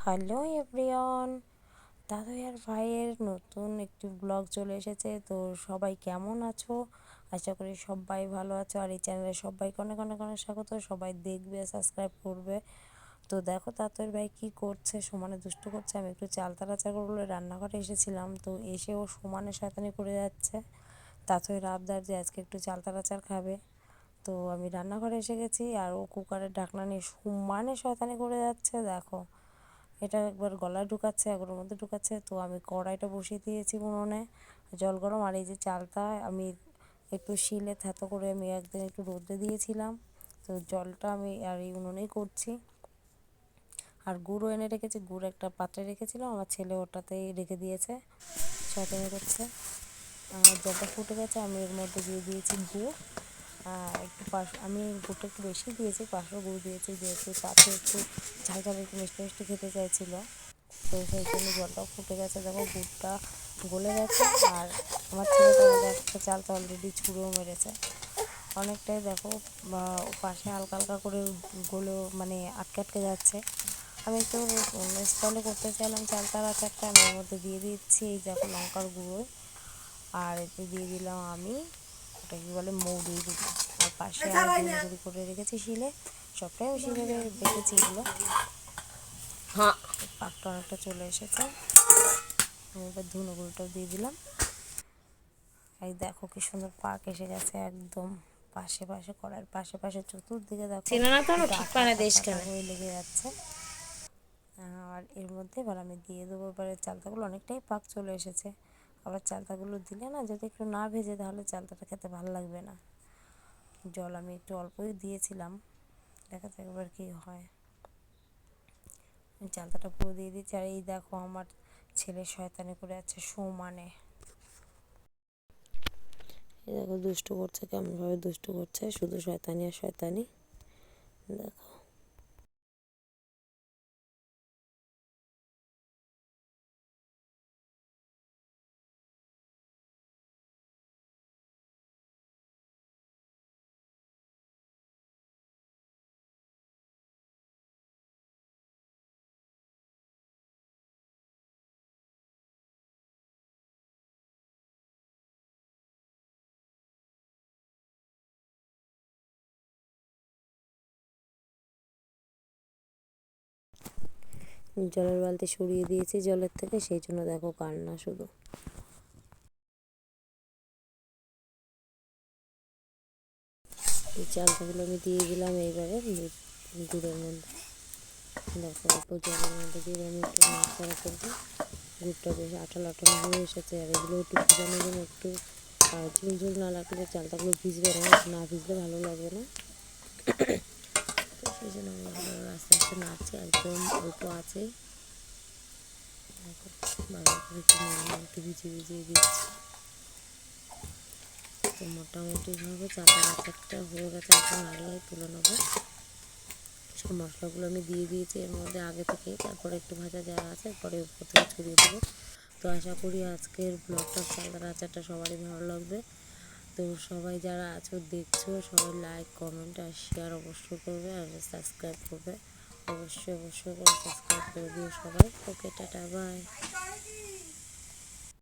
Hello everyone দাদু আর ভাইয়ের নতুন একটি ব্লগ চলে এসেছে। তো সবাই কেমন আছো? আশা করি সবাই ভালো আছো। আর এই চ্যানেলে সবাইকে অনেক অনেক অনেক স্বাগত। সবাই দেখবে সাবস্ক্রাইব করবে। তো দেখো তাতর ভাই কি করছে, সমানে দুষ্ট করছে। আমি একটু চাল চালতারা বলে রান্নাঘরে এসেছিলাম। তো এসে ও সমানে শয়তানি করে যাচ্ছে। তাতই আবদার যে আজকে একটু চাল চালতারাচার খাবে। তো আমি রান্নাঘরে এসে গেছি আর ও কুকারের ঢাকনা নিয়ে সমানে শয়তানি করে যাচ্ছে। দেখো এটা একবার গলায় ঢুকাচ্ছে একবার মধ্যে ঢুকাচ্ছে। তো আমি কড়াইটা বসিয়ে দিয়েছি উনুনে, জল গরম। আর এই যে চালটা আমি একটু শিলে থেতো করে আমি একদিন একটু রোদে দিয়েছিলাম। তো জলটা আমি আর এই উনুনেই করছি। আর গুঁড়ো এনে রেখেছি, গুড় একটা পাত্রে রেখেছিলাম। আমার ছেলে ওটাতেই রেখে দিয়েছে শয়তানি করছে আর জলটা ফুটে গেছে, আমি এর মধ্যে দিয়ে দিয়েছি গুড়। একটু পাশ আমি গুড়টা একটু বেশি দিয়েছি, পাঁচশো গুড় দিয়েছি যেহেতু তাতে একটু ঝাল ঝাল একটু মিষ্টি মিষ্টি খেতে চাইছিলো। তো সেই জন্য জলটাও ফুটে গেছে। দেখো, গুড়টা গলে গেছে আর আমার ছেলে তো একটা চালটা অলরেডি ছুঁড়েও মেরেছে। অনেকটাই দেখো পাশে হালকা হালকা করে গলে মানে আটকে আটকে যাচ্ছে। আমি একটু স্টলে করতে চাইলাম চালতার আচারটা আমি এর মধ্যে দিয়ে দিচ্ছি এই দেখো লঙ্কার গুঁড়ো। আর এতে দিয়ে দিলাম আমি ওটা কি বলে মৌরি দিলাম আর পাশে গুঁড়ি করে রেখেছি শিলে। সবটাই আমি শিলে রেখেছি এগুলো। হ্যাঁ। পাকটা অনেকটা চলে এসেছে। আমি এবার ধুনো গুঁড়োটাও দিয়ে দিলাম। এই দেখো কি সুন্দর পাক এসে গেছে একদম পাশে পাশে করার পাশে পাশে চতুর্দিকে দেখো হয়ে লেগে যাচ্ছে। আর এর মধ্যে এবার আমি দিয়ে দেবো এবারে চালতাগুলো। অনেকটাই পাক চলে এসেছে। আবার চালতাগুলো দিলে না যদি একটু না ভেজে তাহলে চালতাটা খেতে ভালো লাগবে না। জল আমি একটু অল্পই দিয়েছিলাম, দেখা যাক এবার কী হয়। চালতাটা পুরো দিয়ে দিচ্ছি আর এই দেখো আমার ছেলে শয়তানি করে আছে সমানে। এই দেখো দুষ্টু করছে, কেমনভাবে দুষ্টু করছে, শুধু শয়তানি আর শয়তানি। দেখো। জলের বালতি সরিয়ে দিয়েছি জলের থেকে, সেই জন্য দেখো কান্না শুধু। এই চালটাগুলো আমি দিয়ে দিলাম এইবারে গুড়ের মধ্যে। দেখো অল্প জলের মধ্যে দিয়ে আমি একটু নাড়াচাড়া করব। গুড়টা বেশ আঠালো আঠালো হয়ে এসেছে, আর এগুলো একটু ভিজানোর জন্য একটু ঝুল ঝুল না লাগলে চালটাগুলো ভিজবে না ভিজলে ভালো লাগবে না। সেই জন্য এগুলো আস্তে আস্তে নাড়ছি, একদম অল্প আছে। একটু একটু ভিজিয়ে দিচ্ছি। তো মোটামুটিভাবে চাটা আচারটা হয়ে গেছে, এখন নাড়িয়ে তুলে নেব। সব মশলাগুলো আমি দিয়ে দিয়েছি এর মধ্যে আগে থেকেই তারপরে একটু ভাজা যাওয়া আছে, পরে উপর থেকে ছড়িয়ে দেবো। তো আশা করি আজকের ব্লগটা চালদার আচারটা সবারই ভালো লাগবে। তো সবাই যারা আছো, দেখছ, সবাই লাইক কমেন্ট আর শেয়ার অবশ্যই করবে আর সাবস্ক্রাইব করবে। অবশ্যই অবশ্যই করে সাবস্ক্রাইব করে দিও সবাই। ওকে টাটা বাই